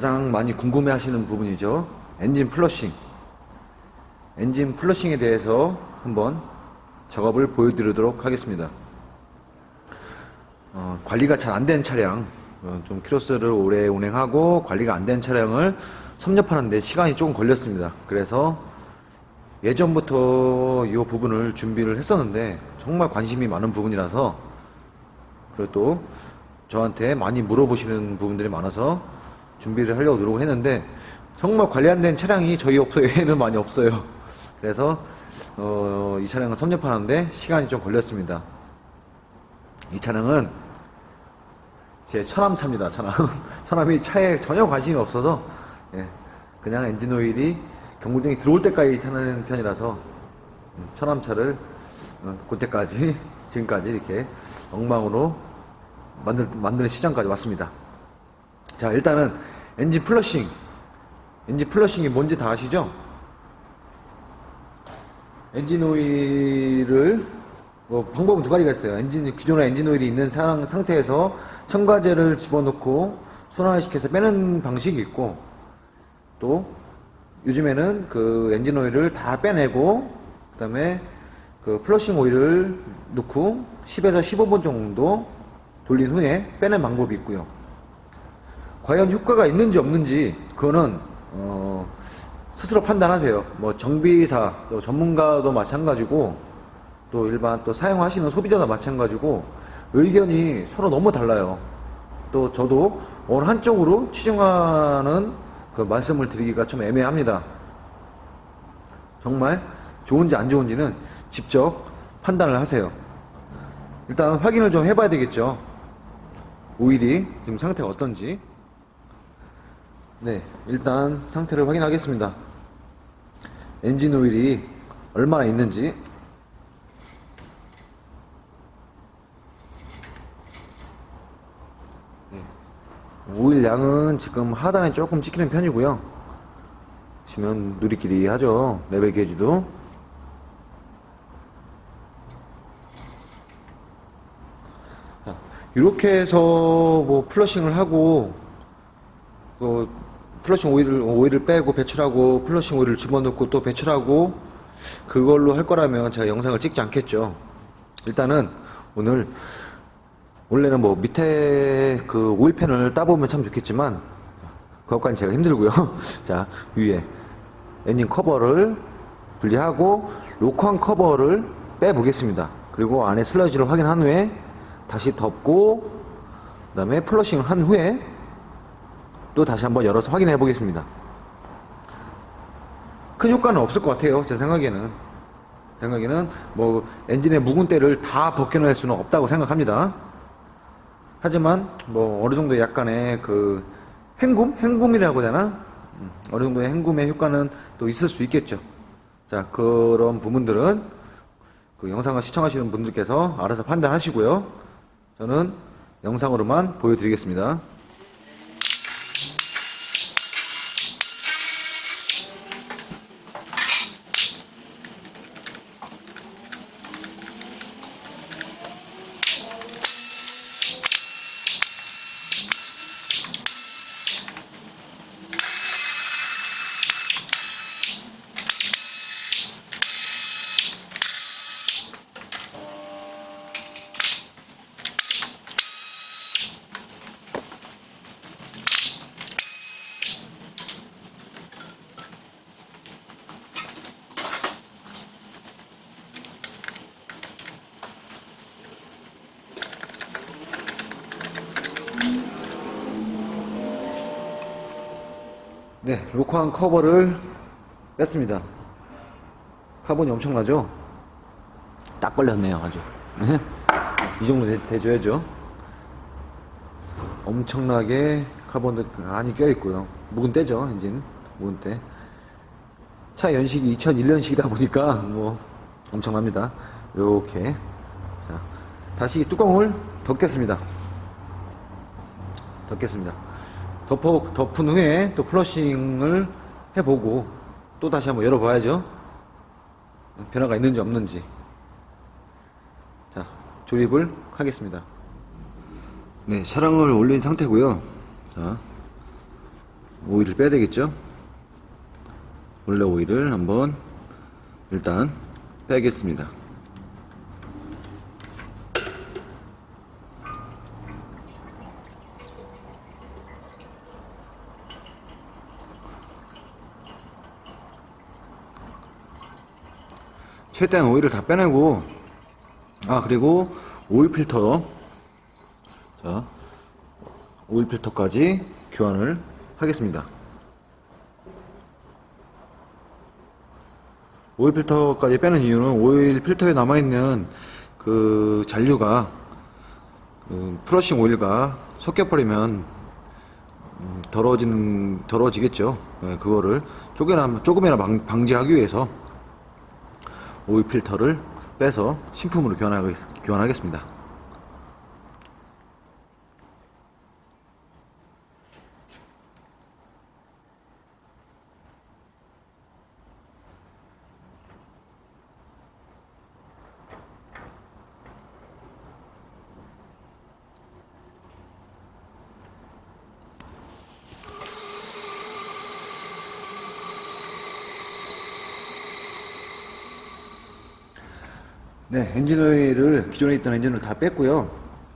가장 많이 궁금해 하시는 부분이죠. 엔진 플러싱. 엔진 플러싱에 대해서 한번 작업을 보여드리도록 하겠습니다. 어, 관리가 잘 안 된 차량, 어, 좀 키로수를 오래 운행하고 관리가 안 된 차량을 섭렵하는데 시간이 조금 걸렸습니다. 그래서 예전부터 이 부분을 준비를 했었는데 정말 관심이 많은 부분이라서 그리고 또 저한테 많이 물어보시는 부분들이 많아서 준비를 하려고 노력을 했는데 정말 관리 안된 차량이 저희 업소에는 많이 없어요. 그래서 어, 이 차량을 섭렵하는데 시간이 좀 걸렸습니다. 이 차량은 제 처남차입니다. 처남. 처남이 차에 전혀 관심이 없어서 예, 그냥 엔진 오일이 경고등이 들어올 때까지 타는 편이라서 음, 처남차를 어, 그때까지 지금까지 이렇게 엉망으로 만들, 만드는 시장까지 왔습니다. 자, 일단은 엔진 플러싱. 엔진 플러싱이 뭔지 다 아시죠? 엔진 오일을 뭐 방법은 두 가지가 있어요. 엔진 기존에 엔진 오일이 있는 상, 상태에서 첨가제를 집어넣고 순환시켜서 빼는 방식이 있고 또 요즘에는 그 엔진 오일을 다 빼내고 그다음에 그 플러싱 오일을 넣고 10에서 15분 정도 돌린 후에 빼낸 방법이 있고요. 과연 효과가 있는지 없는지 그거는 어, 스스로 판단하세요. 뭐 정비사, 또 전문가도 마찬가지고 또 일반 또 사용하시는 소비자도 마찬가지고 의견이 서로 너무 달라요. 또 저도 어느 한쪽으로 치중하는 그 말씀을 드리기가 좀 애매합니다. 정말 좋은지 안 좋은지는 직접 판단을 하세요. 일단 확인을 좀 해봐야 되겠죠. 오일이 지금 상태가 어떤지. 네, 일단 상태를 확인하겠습니다. 엔진 오일이 얼마나 있는지. 네, 오일 양은 지금 하단에 조금 찍히는 편이고요. 보시면 누리끼리 하죠. 레벨 게이지도. 자, 이렇게 해서 뭐 플러싱을 하고 그 플러싱 오일을 오일을 빼고 배출하고 플러싱 오일을 집어넣고 또 배출하고 그걸로 할 거라면 제가 영상을 찍지 않겠죠. 일단은 오늘 원래는 뭐 밑에 그 오일팬을 따보면 참 좋겠지만 그것까지 제가 힘들고요. 자 위에 엔진 커버를 분리하고 로커한 커버를 빼보겠습니다. 그리고 안에 슬러지를 확인한 후에 다시 덮고 그 다음에 플러싱을 한 후에 또 다시 한번 열어서 확인해 보겠습니다. 큰 효과는 없을 것 같아요. 제 생각에는. 생각에는 뭐 엔진의 묵은 때를 다 벗겨낼 수는 없다고 생각합니다. 하지만 뭐 어느 정도 약간의 그 헹굼? 헹굼이라고 되나? 음, 어느 정도의 헹굼의 효과는 또 있을 수 있겠죠. 자, 그런 부분들은 그 영상을 시청하시는 분들께서 알아서 판단하시고요. 저는 영상으로만 보여드리겠습니다. 로커한 커버를 뺐습니다. 카본이 엄청나죠? 딱 걸렸네요, 아주. 이 정도 돼, 돼줘야죠. 엄청나게 카본도 많이 껴있고요. 묵은 때죠, 엔진. 묵은 때. 차 연식이 2001년식이다 보니까 뭐 엄청납니다. 요렇게. 자, 다시 뚜껑을 덮겠습니다. 덮겠습니다. 덮어, 덮은 후에 또 플러싱을 해보고 또 다시 한번 열어봐야죠. 변화가 있는지 없는지. 자, 조립을 하겠습니다. 네, 차량을 올린 상태고요. 자, 오일을 빼야 되겠죠? 원래 오일을 한번 일단 빼겠습니다. 최대한 오일을 다 빼내고 아 그리고 오일 필터 자 오일 필터까지 교환을 하겠습니다. 오일 필터까지 빼는 이유는 오일 필터에 남아있는 그 잔류가 그 플러싱 오일과 섞여버리면 음, 더러워지는 더러워지겠죠. 예, 그거를 조금이나 조금이나 방, 방지하기 위해서 오일 필터를 빼서 신품으로 교환하겠, 교환하겠습니다. 네, 엔진오일을 기존에 있던 엔진을 다 뺐고요.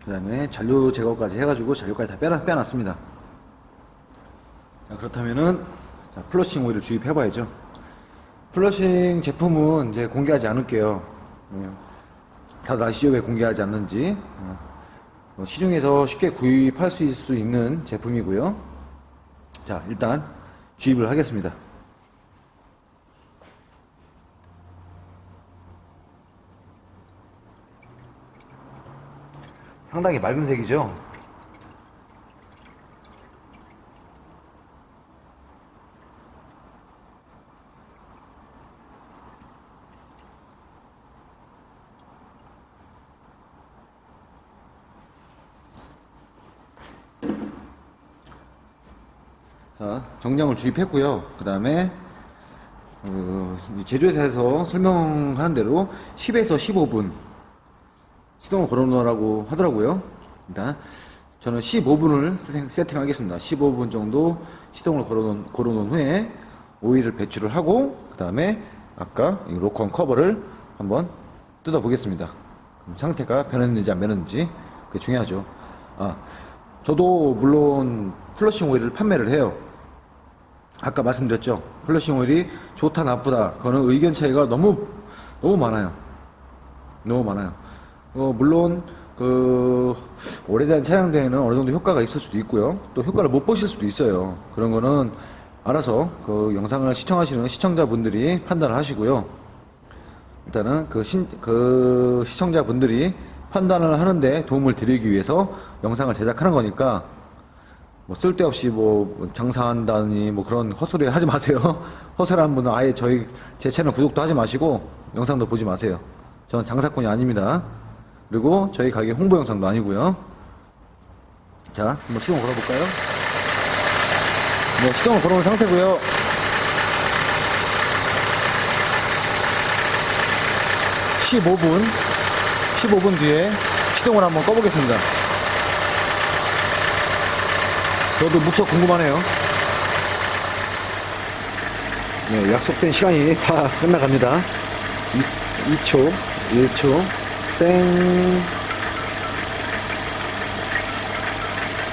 그 다음에 잔류 제거까지 해가지고 잔류까지 다 빼, 빼놨습니다. 자, 그렇다면은 자, 플러싱 오일을 주입해봐야죠. 플러싱 제품은 이제 공개하지 않을게요. 예. 다들 아시죠? 왜 공개하지 않는지. 어, 어, 시중에서 쉽게 구입할 수 있는 제품이고요. 자, 일단 주입을 하겠습니다. 상당히 맑은 색이죠. 자, 정량을 주입했고요. 그 다음에 어, 이 제조회사에서 설명하는 대로 10에서 15분 시동을 걸어놓으라고 하더라고요. 일단 저는 15분을 세팅, 하겠습니다 15분 정도 시동을 걸어놓은, 걸어놓은 후에 오일을 배출을 하고 그 다음에 아까 이 로컨 커버를 한번 뜯어 보겠습니다. 그럼 상태가 변했는지 안 변했는지 그게 중요하죠. 아, 저도 물론 플러싱 오일을 판매를 해요. 아까 말씀드렸죠. 플러싱 오일이 좋다 나쁘다 그거는 의견 차이가 너무 너무 많아요. 너무 많아요. 어, 물론 그 오래된 차량대에는 어느 정도 효과가 있을 수도 있고요. 또 효과를 못 보실 수도 있어요. 그런 거는 알아서 그 영상을 시청하시는 시청자분들이 판단을 하시고요. 일단은 그, 신, 그 시청자분들이 판단을 하는데 도움을 드리기 위해서 영상을 제작하는 거니까 뭐 쓸데없이 뭐 장사한다니 뭐 그런 헛소리 하지 마세요. 헛소리하는 분은 아예 저희 제 채널 구독도 하지 마시고 영상도 보지 마세요. 저는 장사꾼이 아닙니다. 그리고 저희 가게 홍보 영상도 아니고요. 자, 한번 시동 걸어볼까요? 네, 시동을 걸어놓은 상태고요. (15분) (15분) 뒤에 시동을 한번 꺼보겠습니다 저도 무척 궁금하네요 네, 약속된 시간이 다 끝나갑니다 2, 2초 1초 땡.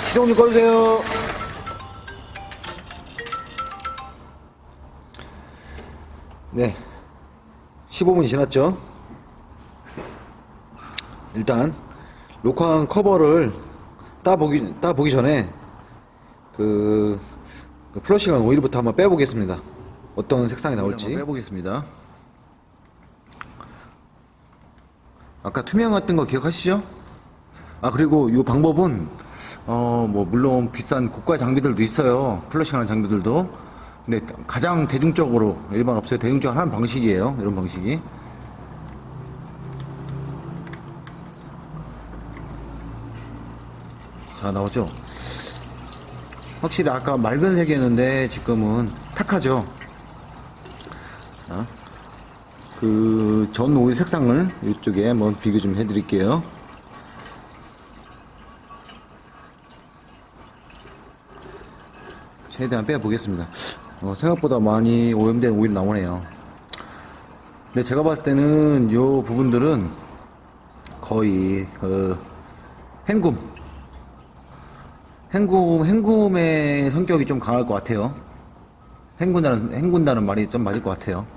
시동 좀 꺼주세요. 네. 15분이 지났죠? 일단 로컨 커버를 따보기 따보기 전에 그, 그 플러싱한 오일부터 한번 빼보겠습니다. 어떤 색상이 나올지. 빼보겠습니다 아까 투명 같은 거 기억하시죠? 아 그리고 이 방법은 어 뭐 물론 비싼 고가 장비들도 있어요. 플러싱하는 장비들도. 근데 가장 대중적으로 일반 업체에 대중적으로 하는 방식이에요. 이런 방식이. 자 나오죠? 확실히 아까 맑은 색이었는데 지금은 탁하죠? 자, 그 전 오일 색상을 이쪽에 한번 비교 좀 해드릴게요. 최대한 빼보겠습니다. 어, 생각보다 많이 오염된 오일 나오네요. 근데 제가 봤을 때는 요 부분들은 거의 그 헹굼 헹굼 헹굼의 성격이 좀 강할 것 같아요. 헹군다는 헹군다는 말이 좀 맞을 것 같아요.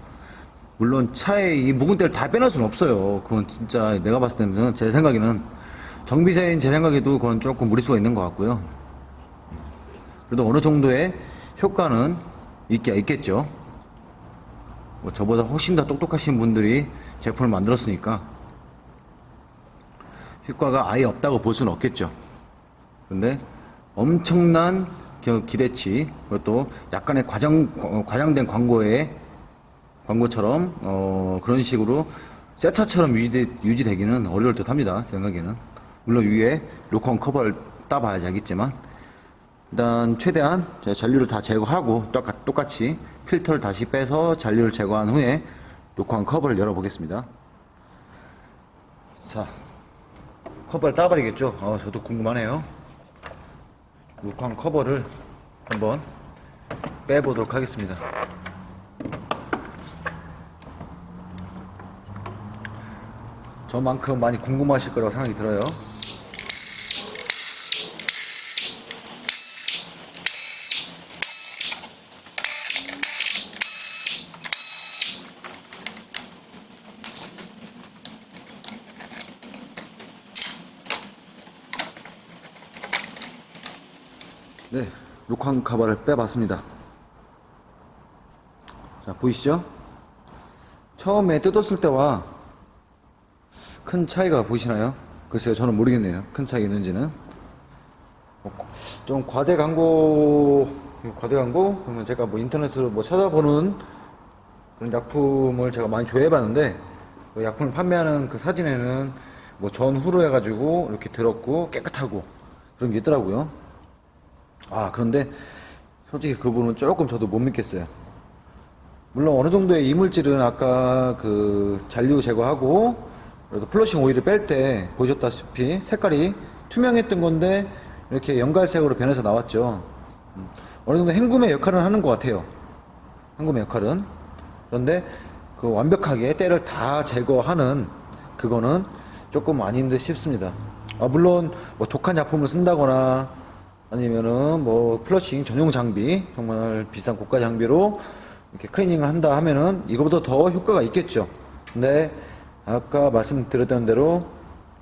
물론 차에 이 묵은 때를 다 빼놓을 수는 없어요. 그건 진짜 내가 봤을 때는 제 생각에는 정비사인 제 생각에도 그건 조금 무리수가 있는 것 같고요. 그래도 어느 정도의 효과는 있게 있겠죠. 뭐 저보다 훨씬 더 똑똑하신 분들이 제품을 만들었으니까 효과가 아예 없다고 볼 수는 없겠죠. 근데 엄청난 겨- 기대치 그리고 또 약간의 과장 어, 과장된 광고에 광고처럼 어, 그런 식으로 새 차처럼 유지되, 유지되기는 어려울 듯합니다. 제 생각에는 물론 위에 로컨 커버를 따봐야지 알겠지만 일단 최대한 잔류를 다 제거하고 똑같, 똑같이 필터를 다시 빼서 잔류를 제거한 후에 로컨 커버를 열어보겠습니다. 자, 커버를 따봐야겠죠? 어, 저도 궁금하네요. 로컨 커버를 한번 빼보도록 하겠습니다. 저만큼 많이 궁금하실 거라고 생각이 들어요. 네, 녹황 카바를 빼봤습니다. 자, 보이시죠? 처음에 뜯었을 때와 큰 차이가 보이시나요? 글쎄요, 저는 모르겠네요. 큰 차이가 있는지는. 어, 좀 과대 광고, 과대 광고? 그러면 제가 뭐 인터넷으로 뭐 찾아보는 그런 약품을 제가 많이 조회해봤는데, 그 약품을 판매하는 그 사진에는 뭐 전후로 해가지고 이렇게 들었고 깨끗하고 그런 게 있더라고요. 아, 그런데 솔직히 그 부분은 조금 저도 못 믿겠어요. 물론 어느 정도의 이물질은 아까 그 잔류 제거하고 그래도 플러싱 오일을 뺄 때 보셨다시피 색깔이 투명했던 건데 이렇게 연갈색으로 변해서 나왔죠. 음, 어느 정도 헹굼의 역할은 하는 것 같아요. 헹굼의 역할은. 그런데 그 완벽하게 때를 다 제거하는 그거는 조금 아닌 듯 싶습니다. 아, 물론 뭐 독한 약품을 쓴다거나 아니면은 뭐 플러싱 전용 장비 정말 비싼 고가 장비로 이렇게 클리닝을 한다 하면은 이거보다 더 효과가 있겠죠. 근데 아까 말씀드렸던 대로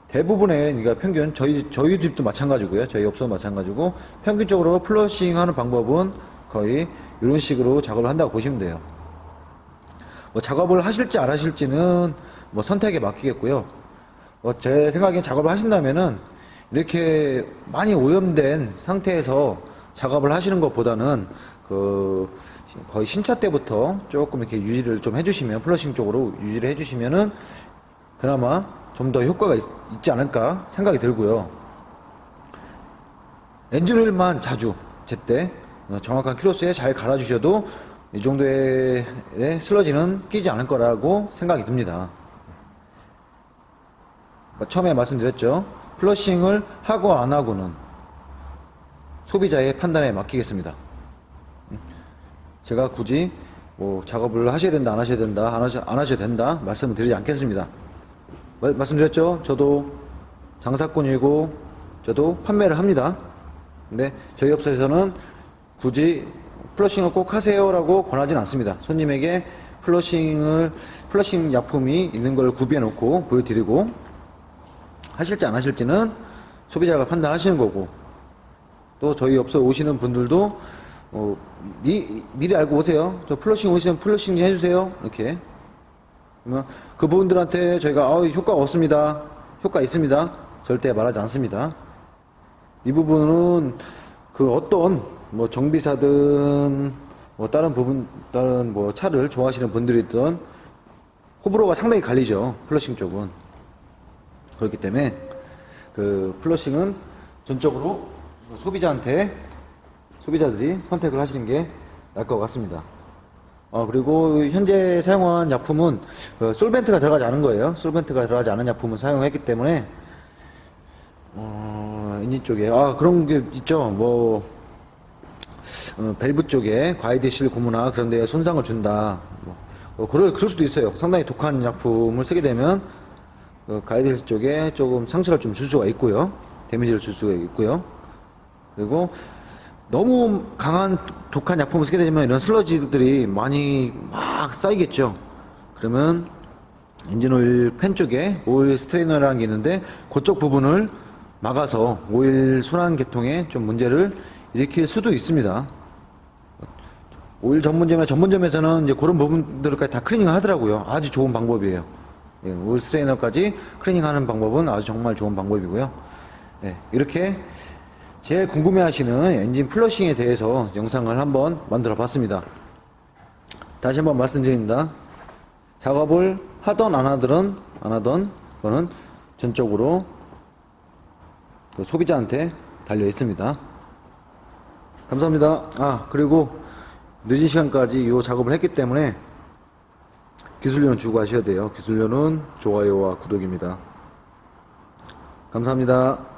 대부분의 그러니까 평균 저희 저희 집도 마찬가지고요. 저희 업소도 마찬가지고 평균적으로 플러싱 하는 방법은 거의 이런 식으로 작업을 한다고 보시면 돼요. 뭐 작업을 하실지 안 하실지는 뭐 선택에 맡기겠고요. 뭐 제 생각엔 작업을 하신다면은 이렇게 많이 오염된 상태에서 작업을 하시는 것보다는 그 거의 신차 때부터 조금 이렇게 유지를 좀 해주시면 플러싱 쪽으로 유지를 해주시면은 그나마 좀 더 효과가 있, 지 않을까 생각이 들고요. 엔진오일만 자주 제때 어, 정확한 키로수에 잘 갈아주셔도 이 정도의 슬러지는 끼지 않을 거라고 생각이 듭니다. 뭐 처음에 말씀드렸죠. 플러싱을 하고 안 하고는 소비자의 판단에 맡기겠습니다. 제가 굳이 뭐 작업을 하셔야 된다, 안 하셔야 된다, 안, 하셔, 안 하셔야 된다 말씀을 드리지 않겠습니다. 마- 말씀드렸죠? 저도 장사꾼이고 저도 판매를 합니다. 근데 저희 업소에서는 굳이 플러싱을 꼭 하세요라고 권하진 않습니다. 손님에게 플러싱을 플러싱 약품이 있는 걸 구비해 놓고 보여드리고 하실지 안 하실지는 소비자가 판단하시는 거고 또 저희 업소 오시는 분들도 어, 미, 미리 알고 오세요. 저 플러싱 오시면 플러싱 좀 해주세요. 이렇게 그러면 그분들한테 저희가 아, 효과 없습니다. 효과 있습니다. 절대 말하지 않습니다. 이 부분은 그 어떤 뭐 정비사든 뭐 다른 부분 다른 뭐 차를 좋아하시는 분들이든 호불호가 상당히 갈리죠. 플러싱 쪽은 그렇기 때문에 그 플러싱은 전적으로 소비자한테 소비자들이 선택을 하시는 게 나을 것 같습니다. 어, 그리고 현재 사용한 약품은 그 솔벤트가 들어가지 않은 거예요. 솔벤트가 들어가지 않은 약품을 사용했기 때문에 어, 엔진 쪽에 아 그런 게 있죠. 뭐 어, 밸브 쪽에 과이드실 고무나 그런 데에 손상을 준다. 뭐, 어, 그럴, 그럴 수도 있어요. 상당히 독한 약품을 쓰게 되면 그 가이드실 쪽에 조금 상처를 좀 줄 수가 있고요. 데미지를 줄 수가 있고요. 그리고 너무 강한 독한 약품을 쓰게 되면 이런 슬러지들이 많이 막 쌓이겠죠. 그러면 엔진오일 팬 쪽에 오일 스트레이너라는 게 있는데 그쪽 부분을 막아서 오일 순환 계통에 좀 문제를 일으킬 수도 있습니다. 오일 전문점이나 전문점에서는 이제 그런 부분들까지 다 클리닝 하더라고요. 아주 좋은 방법이에요. 예, 오일 스트레이너까지 클리닝 하는 방법은 아주 정말 좋은 방법이고요. 예, 이렇게 제일 궁금해 하시는 엔진 플러싱에 대해서 영상을 한번 만들어 봤습니다. 다시 한번 말씀드립니다. 작업을 하던 안 하던 안 하던 그거는 전적으로 그 소비자한테 달려 있습니다. 감사합니다. 아 그리고 늦은 시간까지 이 작업을 했기 때문에 기술료는 주고 하셔야 돼요. 기술료는 좋아요와 구독입니다. 감사합니다.